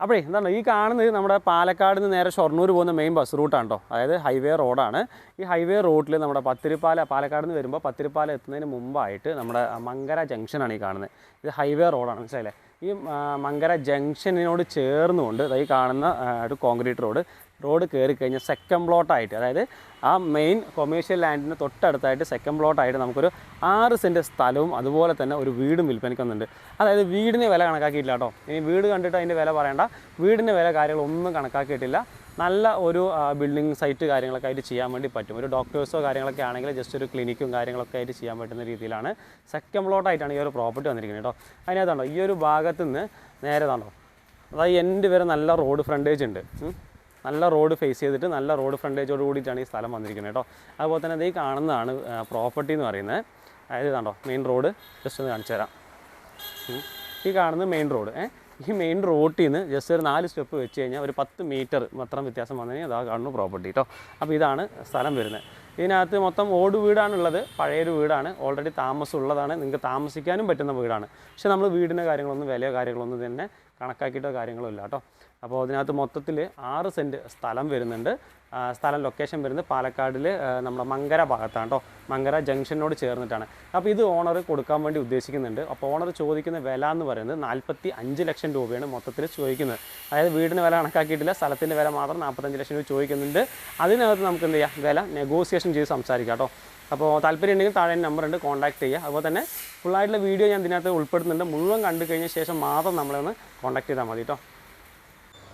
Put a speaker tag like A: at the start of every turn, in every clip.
A: അപ്പോഴേ എന്താണ് ഈ കാണുന്നത് നമ്മുടെ പാലക്കാട് നിന്ന് നേരെ ഷൊർണൂർ പോകുന്ന മെയിൻ ബസ് റൂട്ടാണ് കേട്ടോ അതായത് ഹൈവേ റോഡാണ് ഈ ഹൈവേ റോഡിൽ നമ്മുടെ പത്തിരിപ്പാല പാലക്കാട് നിന്ന് വരുമ്പോൾ പത്തിരിപ്പാല എത്തുന്നതിന് മുമ്പായിട്ട് നമ്മുടെ മങ്കര ജംഗ്ഷനാണ് ഈ കാണുന്നത്. ഇത് ഹൈവേ റോഡാണ് മനസ്സിലായില്ലേ? ഈ മങ്കര ജംഗ്ഷനോട് ചേർന്നുകൊണ്ട് ഈ കാണുന്ന ഒരു കോൺക്രീറ്റ് റോഡ് റോഡ് കയറി കഴിഞ്ഞാൽ സെക്കൻഡ് പ്ലോട്ടായിട്ട് അതായത് ആ മെയിൻ കൊമേഴ്ഷ്യൽ ലാൻഡിന് തൊട്ടടുത്തായിട്ട് സെക്കൻഡ് പ്ലോട്ടായിട്ട് നമുക്കൊരു ആറ് സെന്റ് സ്ഥലവും അതുപോലെ തന്നെ ഒരു വീടും വിൽപ്പനയ്ക്കുന്നുണ്ട്. അതായത് വീടിന് വില കണക്കാക്കിയിട്ടില്ല കേട്ടോ. ഇനി വീട് കണ്ടിട്ട് അതിന്റെ വില പറയണ്ട. വീടിന്റെ വില കാര്യങ്ങളൊന്നും കണക്കാക്കിയിട്ടില്ല. നല്ല ഒരു ബിൽഡിംഗ് സൈറ്റ് കാര്യങ്ങളൊക്കെ ആയിട്ട് ചെയ്യാൻ വേണ്ടി പറ്റും. ഒരു ഡോക്ടേഴ്സോ കാര്യങ്ങളൊക്കെ ആണെങ്കിൽ ജസ്റ്റ് ഒരു ക്ലിനിക്കും കാര്യങ്ങളൊക്കെ ആയിട്ട് ചെയ്യാൻ പറ്റുന്ന രീതിയിലാണ് സെക്കൻഡ് പ്ലോട്ടായിട്ടാണ് ഈ ഒരു പ്രോപ്പർട്ടി വന്നിരിക്കുന്നത് കേട്ടോ. അതിനകത്താണോ ഈ ഒരു ഭാഗത്തുനിന്ന് നേരെ താണോ അതായത് എന്റെ വരെ നല്ല റോഡ് ഫ്രണ്ടേജ് ഉണ്ട്. നല്ല റോഡ് ഫേസ് ചെയ്തിട്ട് നല്ല റോഡ് ഫ്രണ്ടേജോട് കൂടിയിട്ടാണ് ഈ സ്ഥലം വന്നിരിക്കുന്നത് കേട്ടോ. അതുപോലെ തന്നെ ഇതേ കാണുന്നതാണ് പ്രോപ്പർട്ടി എന്ന് പറയുന്നത്. അതായത് ഇതാണ്ടോ മെയിൻ റോഡ് ജസ്റ്റ് ഒന്ന് കാണിച്ചു തരാം. ഈ കാണുന്നത് മെയിൻ റോഡ് ഈ മെയിൻ റോട്ടിൽ നിന്ന് ജസ്റ്റ് ഒരു നാല് സ്റ്റെപ്പ് വെച്ച് കഴിഞ്ഞാൽ ഒരു പത്ത് മീറ്റർ മാത്രം വ്യത്യാസം വന്നു കഴിഞ്ഞാൽ അതാ കാണുന്നു പ്രോപ്പർട്ടി കേട്ടോ അപ്പോൾ ഇതാണ് സ്ഥലം വരുന്നത്. ഇതിനകത്ത് മൊത്തം ഓട് വീടാണുള്ളത്. പഴയൊരു വീടാണ്. ഓൾറെഡി താമസം ഉള്ളതാണ് നിങ്ങൾക്ക് താമസിക്കാനും പറ്റുന്ന വീടാണ്. പക്ഷേ നമ്മൾ വീടിന്റെ കാര്യങ്ങളൊന്നും വിലയോ കാര്യങ്ങളൊന്നും തന്നെ കണക്കാക്കിയിട്ടോ കാര്യങ്ങളോ ഇല്ല കേട്ടോ. അപ്പോൾ അതിനകത്ത് മൊത്തത്തിൽ ആറ് സെന്റ് സ്ഥലം വരുന്നുണ്ട്. സ്ഥലം ലൊക്കേഷൻ വരുന്നത് പാലക്കാടിൽ നമ്മുടെ മങ്കര ഭാഗത്താണ് കേട്ടോ. മങ്കര ജംഗ്ഷനോട് ചേർന്നിട്ടാണ്. അപ്പോൾ ഇത് ഓണർ കൊടുക്കാൻ വേണ്ടി ഉദ്ദേശിക്കുന്നുണ്ട്. അപ്പോൾ ഓണർ ചോദിക്കുന്ന വില എന്ന് പറയുന്നത് നാൽപ്പത്തി അഞ്ച് ലക്ഷം രൂപയാണ് മൊത്തത്തിൽ ചോദിക്കുന്നത്. അതായത് വീടിന് വില കണക്കാക്കിയിട്ടില്ല. സ്ഥലത്തിന്റെ വില മാത്രം നാൽപ്പത്തഞ്ച് ലക്ഷം രൂപ ചോദിക്കുന്നുണ്ട്. അതിനകത്ത് നമുക്ക് എന്ത് ചെയ്യാം? വില നെഗോസിയേഷൻ ചെയ്ത് സംസാരിക്കാം കേട്ടോ. അപ്പോൾ താല്പര്യം ഉണ്ടെങ്കിൽ താഴെ നമ്പർ ഉണ്ട് കോൺടാക്ട് ചെയ്യുക അതുപോലെ തന്നെ ഫുള്ളായിട്ടുള്ള വീഡിയോ ഞാൻ ഇതിനകത്ത് ഉൾപ്പെടുന്നുണ്ട്. മുഴുവൻ കണ്ടു കഴിഞ്ഞ ശേഷം മാത്രം നമ്മളെ ഒന്ന് കോൺടാക്ട് ചെയ്താൽ മതി കേട്ടോ.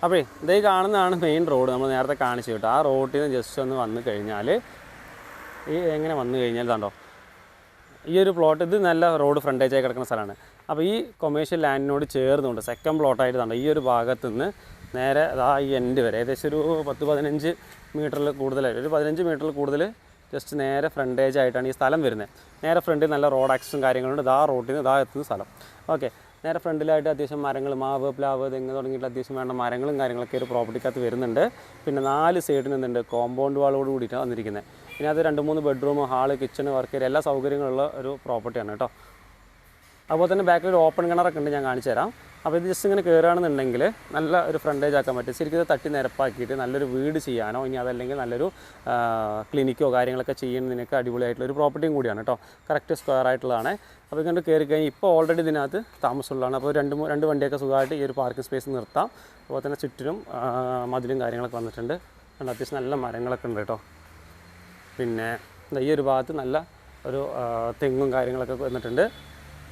A: അപ്പോഴേ ഇതേ കാണുന്നതാണ് മെയിൻ റോഡ് നമ്മൾ നേരത്തെ കാണിച്ചു കേട്ടോ. ആ റോഡിൽ നിന്ന് ജസ്റ്റ് ഒന്ന് വന്നു കഴിഞ്ഞാൽ ഈ എങ്ങനെ വന്നു കഴിഞ്ഞാൽ കണ്ടോ ഈ ഒരു പ്ലോട്ട് ഇത് നല്ല റോഡ് ഫ്രണ്ടേജായി കിടക്കുന്ന സ്ഥലമാണ്. അപ്പോൾ ഈ കൊമേഴ്ഷ്യൽ ലാൻഡിനോട് ചേർന്നുകൊണ്ട് സെക്കൻഡ് പ്ലോട്ടായിട്ട് കണ്ടോ ഈ ഒരു ഭാഗത്ത് നിന്ന് നേരെ അതാ ഈ എൻഡ് വരെ. ഏകദേശം ഒരു പത്ത് പതിനഞ്ച് മീറ്ററിൽ കൂടുതലായിട്ട് ഒരു പതിനഞ്ച് മീറ്ററിൽ കൂടുതൽ ജസ്റ്റ് നേരെ ഫ്രണ്ടേജ് ആയിട്ടാണ് ഈ സ്ഥലം വരുന്നത്. നേരെ ഫ്രണ്ടിൽ നല്ല റോഡ് ആക്സസും കാര്യങ്ങളുണ്ട്. ഇതാ റോഡിൽ നിന്ന് ഇതാ എത്തുന്ന സ്ഥലം. ഓക്കെ നേരെ ഫ്രണ്ടിലായിട്ട് അത്യാവശ്യം മരങ്ങൾ മാവ് പ്ലാവ് തെങ്ങ് തുടങ്ങിയിട്ട് അത്യാവശ്യം വേണ്ട മരങ്ങളും കാര്യങ്ങളൊക്കെ ഒരു പ്രോപ്പർട്ടിക്കകത്ത് വരുന്നുണ്ട്. പിന്നെ നാല് സൈഡിൽ നിന്നുണ്ട് കോമ്പൗണ്ട് വാളോട് കൂടിയിട്ടാണ് വന്നിരിക്കുന്നത്. പിന്നെ അത് രണ്ട് മൂന്ന് ബെഡ്റൂം ഹാൾ കിച്ചൺ വർക്ക് എല്ലാ സൗകര്യങ്ങളുള്ള ഒരു പ്രോപ്പർട്ടിയാണ് കേട്ടോ. അതുപോലെ തന്നെ ബാക്കിൽ ഒരു ഓപ്പൺ കിണറൊക്കെ ഉണ്ട് ഞാൻ കാണിച്ചു തരാം. അപ്പോൾ ഇത് ജസ്റ്റ് ഇങ്ങനെ കയറുകയാണെന്നുണ്ടെങ്കിൽ നല്ല ഒരു ഫ്രണ്ടേജ് ആക്കാൻ പറ്റും. ശരിക്കും ഇത് തട്ടി നിരപ്പാക്കിയിട്ട് നല്ലൊരു വീട് ചെയ്യാനോ ഇനി അതല്ലെങ്കിൽ നല്ലൊരു ക്ലിനിക്കോ കാര്യങ്ങളൊക്കെ ചെയ്യുന്നതിനൊക്കെ അടിപൊളിയായിട്ടുള്ള ഒരു പ്രോപ്പർട്ടിയും കൂടിയാണ് കേട്ടോ കറക്റ്റ് സ്ക്വയർ ആയിട്ടുള്ളതാണ്. അപ്പോൾ ഇങ്ങോട്ട് കയറി കഴിഞ്ഞാൽ ഇപ്പോൾ ഓൾറെഡി ഇതിനകത്ത് താമസമുള്ളതാണ്. അപ്പോൾ രണ്ട് രണ്ട് വണ്ടിയൊക്കെ സുഖമായിട്ട് ഈ ഒരു പാർക്കിംഗ് സ്പേസ് നിർത്താം. അതുപോലെ തന്നെ ചുറ്റിനും മതിലും കാര്യങ്ങളൊക്കെ വന്നിട്ടുണ്ട്. കണ്ട് അത്യാവശ്യം നല്ല മരങ്ങളൊക്കെ ഉണ്ട് കേട്ടോ പിന്നെ ഈ ഒരു ഭാഗത്ത് നല്ല ഒരു തെങ്ങും കാര്യങ്ങളൊക്കെ വന്നിട്ടുണ്ട്.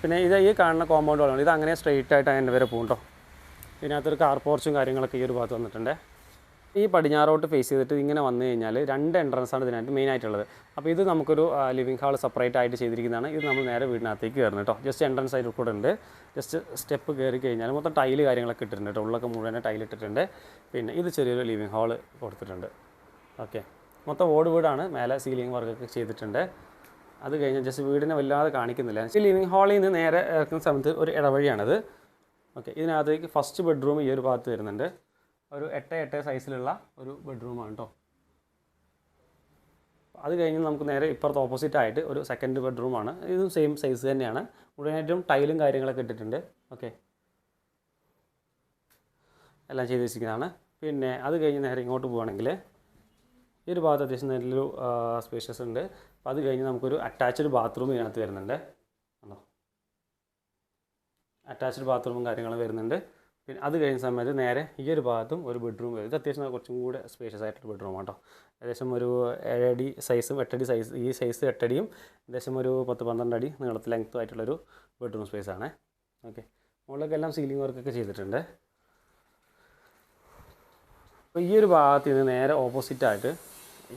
A: പിന്നെ ഇത് ഈ കാണുന്ന കോമ്പൗണ്ട് വളമാണ് ഇത് അങ്ങനെ സ്ട്രെയിറ്റ് ആയിട്ട് അതിന്റെ വരെ പോകും കേട്ടോ ഇതിനകത്തൊരു കാർ പോർച്ചും കാര്യങ്ങളൊക്കെ ഈ ഒരു ഭാഗത്ത് വന്നിട്ടുണ്ട്. ഈ പടിഞ്ഞാറോട്ട് ഫേസ് ചെയ്തിട്ട് ഇങ്ങനെ വന്നു കഴിഞ്ഞാൽ രണ്ട് എൻട്രൻസ് ആണ് ഇതിനകത്ത് മെയിൻ ആയിട്ടുള്ളത്. അപ്പോൾ ഇത് നമുക്കൊരു ലിവിംഗ് ഹാൾ സെപ്പറേറ്റ് ആയിട്ട് ചെയ്തിരിക്കുന്നതാണ്. ഇത് നമ്മൾ നേരെ വീടിനകത്തേക്ക് കയറുന്നത് കേട്ടോ ജസ്റ്റ് എൻട്രൻസ് ആയിട്ട് കൂടെ ഉണ്ട്. ജസ്റ്റ് സ്റ്റെപ്പ് കയറി കഴിഞ്ഞാൽ മൊത്തം ടൈൽ കാര്യങ്ങളൊക്കെ ഇട്ടിട്ടുണ്ട് കേട്ടോ ഉള്ളൊക്കെ മുഴുവൻ ടൈൽ ഇട്ടിട്ടുണ്ട്. പിന്നെ ഇത് ചെറിയൊരു ലിവിംഗ് ഹാൾ കൊടുത്തിട്ടുണ്ട്. ഓക്കെ മൊത്തം ഓട് വീടാണ്. മേലെ സീലിംഗ് വർക്കൊക്കെ ചെയ്തിട്ടുണ്ട്. അത് കഴിഞ്ഞാൽ ജസ്റ്റ് വീടിനെ വല്ലാതെ കാണിക്കുന്നില്ല. ഈ ലിവിംഗ് ഹാളിൽ നിന്ന് നേരെ ഇറക്കുന്ന സമയത്ത് ഒരു ഇടവഴിയാണത്. ഓക്കെ ഇതിനകത്തേക്ക് ഫസ്റ്റ് ബെഡ്റൂം ഈ ഒരു ഭാഗത്ത് വരുന്നുണ്ട്. ഒരു എട്ട് എട്ട് സൈസിലുള്ള ഒരു ബെഡ്റൂമാണ് കേട്ടോ അത് കഴിഞ്ഞ് നമുക്ക് നേരെ ഇപ്പുറത്ത് ഓപ്പോസിറ്റ് ആയിട്ട് ഒരു സെക്കൻഡ് ബെഡ്റൂമാണ് ഇതും സെയിം സൈസ് തന്നെയാണ്. മുഴുവനായിട്ടും ടൈലും കാര്യങ്ങളൊക്കെ ഇട്ടിട്ടുണ്ട്. ഓക്കെ എല്ലാം ചെയ്ത് വെച്ചിരിക്കുന്നതാണ്. പിന്നെ അത് കഴിഞ്ഞ് നേരെ ഇങ്ങോട്ട് പോവുകയാണെങ്കിൽ ഈ ഒരു ഭാഗത്ത് അത്യാവശ്യം നല്ലൊരു സ്പേഷ്യസ് ഉണ്ട്. അപ്പോൾ അത് കഴിഞ്ഞ് നമുക്കൊരു അറ്റാച്ച്ഡ് ബാത്റൂം ഇതിനകത്ത് വരുന്നുണ്ട്. കണ്ടോ? അറ്റാച്ച്ഡ് ബാത്റൂമും കാര്യങ്ങളും വരുന്നുണ്ട്. പിന്നെ അത് കഴിഞ്ഞ സമയത്ത് നേരെ ഈ ഒരു ഭാഗത്തും ഒരു ബെഡ്റൂം വരും. ഇത് അത്യാവശ്യം കുറച്ചും കൂടെ സ്പേഷ്യസ് ആയിട്ടുള്ള ബെഡ്റൂം കേട്ടോ ഏകദേശം ഒരു ഏഴടി സൈസും എട്ടടി സൈസ് ഈ സൈസ് എട്ടടിയും ഏകദേശം ഒരു പത്ത് പന്ത്രണ്ട് അടി നീളത്തിൽ ലെങ്ത്തും ആയിട്ടുള്ളൊരു ബെഡ്റൂം സ്പേസ് ആണ്. ഓക്കെ മുകളിലൊക്കെ എല്ലാം സീലിംഗ് വർക്കൊക്കെ ചെയ്തിട്ടുണ്ട്. അപ്പോൾ ഈ ഒരു ഭാഗത്ത് നിന്ന് നേരെ ഓപ്പോസിറ്റ് ആയിട്ട്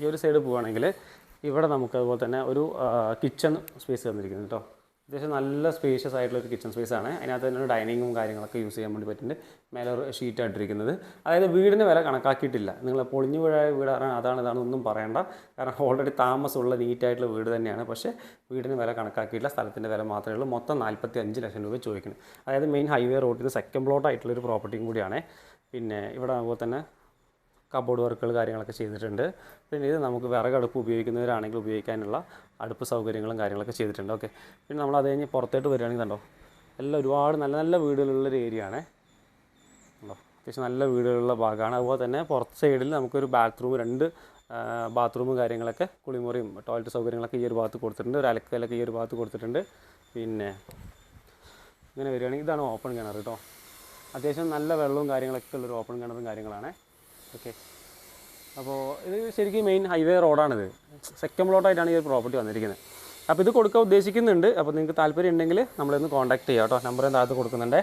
A: ഈ ഒരു സൈഡ് പോവുകയാണെങ്കിൽ ഇവിടെ നമുക്ക് അതുപോലെ തന്നെ ഒരു കിച്ചൺ സ്പേസ് തന്നിരിക്കുന്നു കേട്ടോ അത്യാവശ്യം നല്ല സ്പേഷ്യസ് ആയിട്ടുള്ള ഒരു കിച്ചൺ സ്പേസ് ആണ്. അതിനകത്ത് തന്നെ ഡൈനിങ്ങും കാര്യങ്ങളൊക്കെ യൂസ് ചെയ്യാൻ വേണ്ടി പറ്റുന്നുണ്ട് മേലെ ഒരു ഷീറ്റ് ഇട്ടിരിക്കുന്നത്. അതായത് വീടിന് വില കണക്കാക്കിയിട്ടില്ല. നിങ്ങൾ പൊളിഞ്ഞു വീഴായ വീടാണ് അതാണ് ഇതാണ് ഒന്നും പറയണ്ട. കാരണം ഓൾറെഡി താമസമുള്ള നീറ്റായിട്ടുള്ള വീട് തന്നെയാണ്. പക്ഷേ വീടിന് വില കണക്കാക്കിയിട്ടില്ല. സ്ഥലത്തിന്റെ വില മാത്രമേ ഉള്ളൂ. മൊത്തം നാൽപ്പത്തി അഞ്ച് ലക്ഷം രൂപ ചോദിക്കുന്നത് അതായത് മെയിൻ ഹൈവേ റോഡിൽ സെക്കൻഡ് പ്ലോട്ട് ആയിട്ടുള്ള ഒരു പ്രോപ്പർട്ടിയും കൂടിയാണ്. പിന്നെ ഇവിടെ അതുപോലെ തന്നെ കബോർഡ് വർക്കുകൾ കാര്യങ്ങളൊക്കെ ചെയ്തിട്ടുണ്ട്. പിന്നെ ഇത് നമുക്ക് വിറകടുപ്പ് ഉപയോഗിക്കുന്നവരാണെങ്കിൽ ഉപയോഗിക്കാനുള്ള അടുപ്പ് സൗകര്യങ്ങളും കാര്യങ്ങളൊക്കെ ചെയ്തിട്ടുണ്ട്. ഓക്കെ. പിന്നെ നമ്മൾ അത് കഴിഞ്ഞ് പുറത്തോട്ട് വരികയാണെങ്കിൽ കണ്ടോ എല്ലാം ഒരുപാട് നല്ല നല്ല വീടുകളുള്ളൊരു ഏരിയ ആണ്. കണ്ടോ അത്യാവശ്യം നല്ല വീടുകളുള്ള ഭാഗമാണ്. അതുപോലെ തന്നെ പുറത്ത് സൈഡിൽ നമുക്കൊരു ബാത്റൂം രണ്ട് ബാത്റൂമും കാര്യങ്ങളൊക്കെ കുളിമുറിയും ടോയ്ലറ്റ് സൗകര്യങ്ങളൊക്കെ ഈ ഒരു ഭാഗത്ത് കൊടുത്തിട്ടുണ്ട്. ഒരു അലക്കലൊക്കെ ഈ ഒരു ഭാഗത്ത് കൊടുത്തിട്ടുണ്ട്. പിന്നെ ഇങ്ങനെ വരികയാണെങ്കിൽ ഇതാണ് ഓപ്പൺ കിണർ കേട്ടോ അത്യാവശ്യം നല്ല വെള്ളവും കാര്യങ്ങളൊക്കെ ഉള്ളൊരു ഓപ്പൺ കിണറും കാര്യങ്ങളാണ്. ഓക്കെ അപ്പോൾ ഇത് ശരിക്കും മെയിൻ ഹൈവേ റോഡാണിത് സെക്കൻഡ് പ്ലോട്ടായിട്ടാണ് ഈ ഒരു പ്രോപ്പർട്ടി വന്നിരിക്കുന്നത്. അപ്പോൾ ഇത് കൊടുക്കാൻ ഉദ്ദേശിക്കുന്നുണ്ട്. അപ്പോൾ നിങ്ങൾക്ക് താല്പര്യം ഉണ്ടെങ്കിൽ നമ്മളിന്ന് കോൺടാക്ട് ചെയ്യാം കേട്ടോ. നമ്പർ താഴത്ത് കൊടുക്കുന്നുണ്ട്.